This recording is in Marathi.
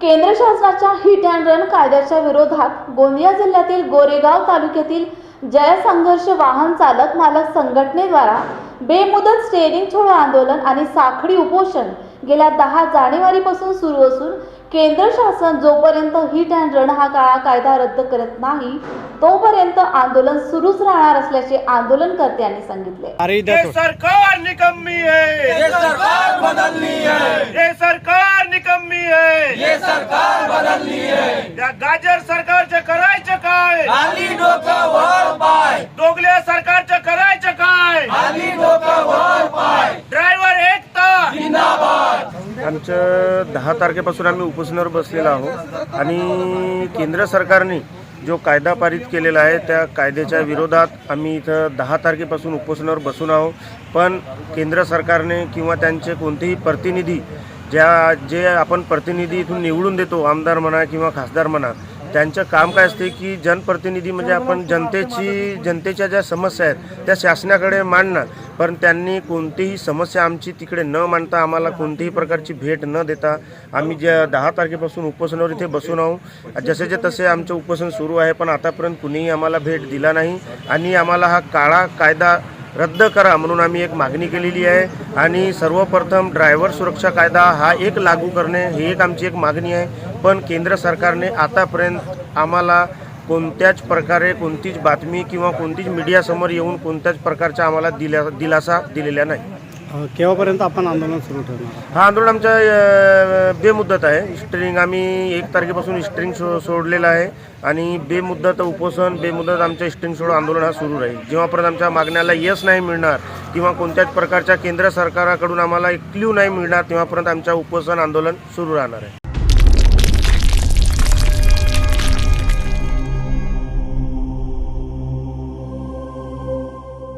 केंद्र शासनाच्या हिट अँड रन कायद्याच्या विरोधात गोंदिया जिल्ह्यातील गोरेगाव तालुक्यातील जय संघर्ष वाहन चालक मालक संघटनेद्वारा बेमुदत स्टेअरिंग छोडो आंदोलन आणि साखळी उपोषण गेल्या दहा जानेवारीपासून सुरू असून केंद्र शासन जोपर्यंत हिट अँड रन हा काळा कायदा रद्द करत नाही तोपर्यंत आंदोलन सुरूच राहणार असल्याचे आंदोलनकर्त्यांनी सांगितले. सरकार निकम्मी है। ये सरकार बदलनी है। ये सरकार निकम्मी है ये सरकार बदलनी है या गाजर सरकारचं करायचं काय? खाली डोकं वर पाय. दोगल्या सरकारचं करायचं काय? खाली डोकं वर पाय. ड्रायव्हर एकता जिंदाबाद. आमचं दहा तारखेपासून आम्ही उपोषणावर बसलेलो आहोत आणि केंद्र सरकारने जो कायदा पारित केलेला आहे त्या कायद्याच्या विरोधात आम्ही इथं दहा तारखेपासून उपोषणावर बसून आहोत. पण केंद्र सरकारने किंवा त्यांचे कोणतेही प्रतिनिधी ज्या जे आपण प्रतिनिधी इथून निवडून देतो आमदार म्हणा किंवा खासदार म्हणा त्यांचं काम काय असते की जनप्रतिनिधी म्हणजे आपण जनतेची जनतेच्या ज्या समस्या आहेत त्या शासनाकडे मांडणं पण त्यांनी कोणतीही समस्या आमची तिकडे न मांडता आम्हाला कोणतीही प्रकारची भेट न देता आम्ही ज्या दहा तारखेपासून उपोषणावर इथे बसून आहोत. जसेचे तसे आमचं उपोषण सुरू आहे पण आतापर्यंत कुणीही आम्हाला भेट दिला नाही. आणि आम्हाला हा काळा कायदा रद्द करा म्हणून आम्ही एक मागणी केलेली आहे. आणि सर्वप्रथम ड्रायव्हर सुरक्षा कायदा हा एक लागू करणे ही एक आमची एक मागणी आहे. पण केंद्र सरकारने आतापर्यंत आम्हाला कोणत्याच प्रकारे कोणतीच बातमी किंवा कोणतीच मीडियासमोर येऊन कोणत्याच प्रकारचा आम्हाला दिला दिलासा दिलेला नाही. केव्हापर्यंत आपण आंदोलन सुरू ठेवणार? हा आंदोलन आमच्या अ, आहे. स्ट्रिंग आम्ही एक तारखेपासून स्ट्रिंग सो सोडलेलं आहे. आणि बेमुद्दत उपोषण बेमुद्दत आमच्या स्ट्रिंग सोड आंदोलन हा सुरू राहील. जेव्हापर्यंत आमच्या मागण्याला यश नाही मिळणार किंवा कोणत्याच प्रकारच्या केंद्र सरकाराकडून आम्हाला एक क्ल्यू नाही मिळणार तेव्हापर्यंत आमच्या उपोषण आंदोलन सुरू राहणार आहे.